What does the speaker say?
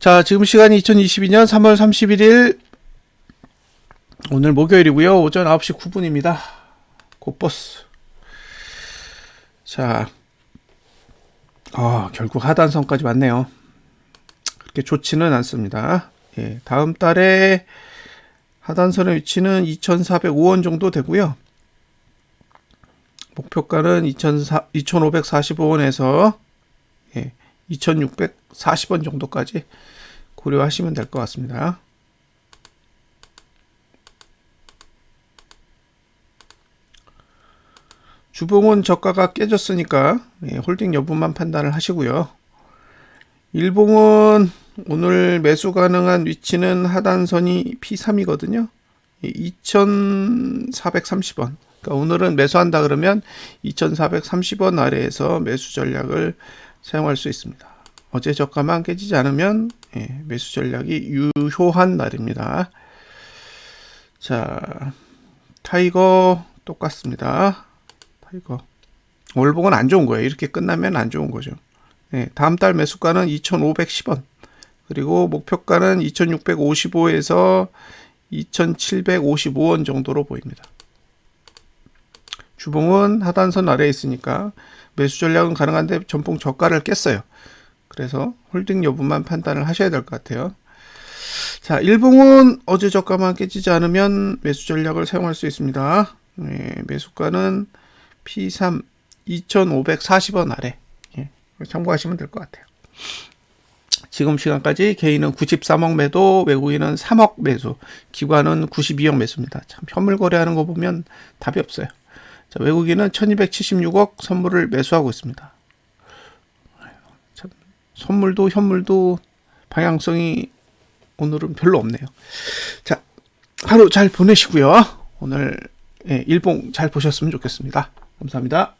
자, 지금 시간이 2022년 3월 31일 오늘 목요일이고요. 오전 9시 9분입니다. 곧버스. 자, 아, 결국 하단선까지 왔네요. 그렇게 좋지는 않습니다. 예, 다음 달에 하단선의 위치는 2,405원 정도 되고요. 목표가는 2,400 2,545원에서 예, 2,640원 정도까지 고려하시면 될 것 같습니다. 주봉은 저가가 깨졌으니까 예, 홀딩 여부만 판단을 하시고요. 일봉은 오늘 매수 가능한 위치는 하단선이 P3이거든요. 2,430원. 그러니까 오늘은 매수한다 그러면 2,430원 아래에서 매수 전략을 사용할 수 있습니다. 어제 저가만 깨지지 않으면 예, 매수 전략이 유효한 날입니다. 자, 타이거 똑같습니다. 타이거. 월봉은 안 좋은 거예요. 이렇게 끝나면 안 좋은 거죠. 예, 다음 달 매수가는 2,510원. 그리고 목표가는 2,655에서 2,755원 정도로 보입니다. 주봉은 하단선 아래에 있으니까 매수 전략은 가능한데 전봉 저가를 깼어요. 그래서 홀딩 여부만 판단을 하셔야 될 것 같아요. 자, 일봉은 어제 저가만 깨지지 않으면 매수 전략을 사용할 수 있습니다. 예, 매수가는 P3 2,540원 아래. 예, 참고하시면 될 것 같아요. 지금 시간까지 개인은 93억 매도, 외국인은 3억 매수, 기관은 92억 매수입니다. 참 현물 거래하는 거 보면 답이 없어요. 자, 외국인은 1276억 선물을 매수하고 있습니다. 참, 선물도 현물도 방향성이 오늘은 별로 없네요. 자, 하루 잘 보내시고요. 오늘 예, 일봉 잘 보셨으면 좋겠습니다. 감사합니다.